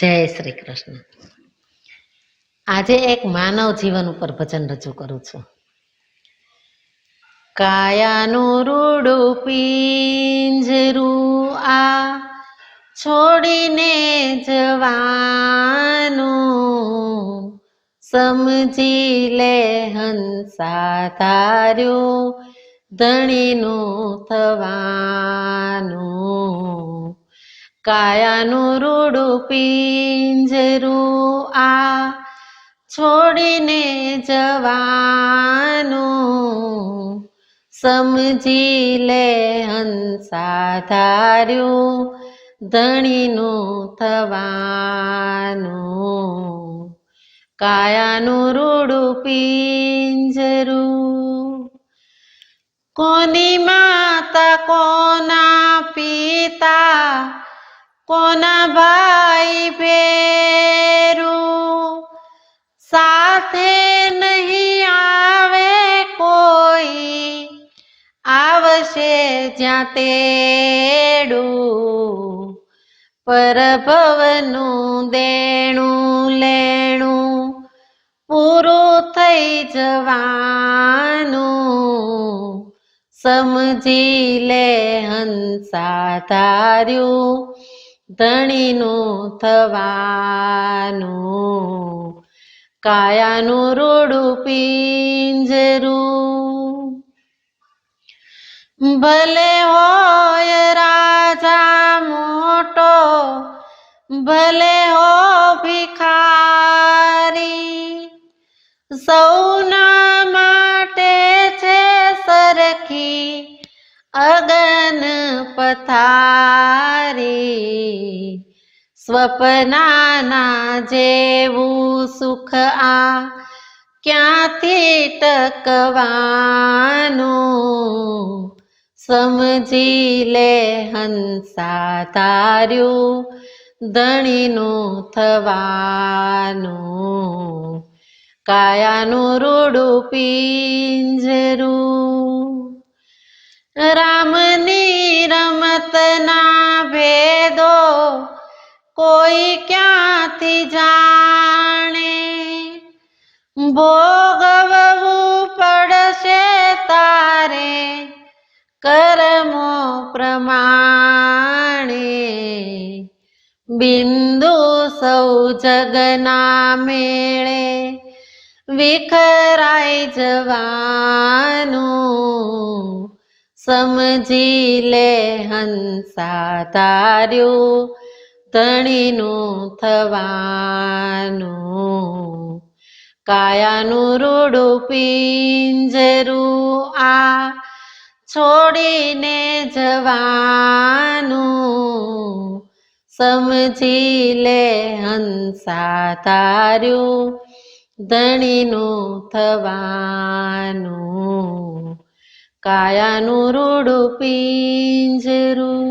જય શ્રી કૃષ્ણ. આજે એક માનવ જીવન ઉપર ભજન રજૂ કરું છું. કાયાનું રૂડું પિંજરું આ છોડીને જવાનું. સમજી લે હંસા ધાર્યું ધણીનું થવાનું. કાયાનું રૂડું પિંજરું આ છોડીને જવાનું. સમજી લે હંસા ધાર્યું ધણીનું થવાનું. કાયાનું રૂડું પિંજરું કોની માતા, કોના પિતા? કોના ભાઈ ભેરું? સાથે નહીં આવે કોઈ. આવશે જ્યાં તેડું, પરભવનું દેણું લેણું. પૂરું થઈ જવાનું, સમજી લે હંસા ધાર્યું ધણીનું થવાનું. કાયાનું રૂડું પિંજરું. ભલે હોય રાજા મોટો, ભલે હો ભિખારી. સૌના માટે છે સરખી અગન પથારી. સ્વપ્નાના જેવું સુખ આ ક્યાંથી ટકવાનું? સમજી લે હંસા ધાર્યું ધણીનું થવાનું. કાયાનું રૂડું પિંજરું. કોઈ ક્યાંથી જાણે? ભોગવવું પડશે તારે કર્મો પ્રમાણે. બિંદુ સૌ જગના મેળે વિખરાઈ જવાનું. સમજી લે હંસા ધાર્યું ધણીનું થવાનું. કાયાનું રૂડું પિંજરું આ છોડીને જવાનું. સમજી લે હંસા તાર્યું ધણીનું થવાનું. કાયાનું રૂડું પિંજરું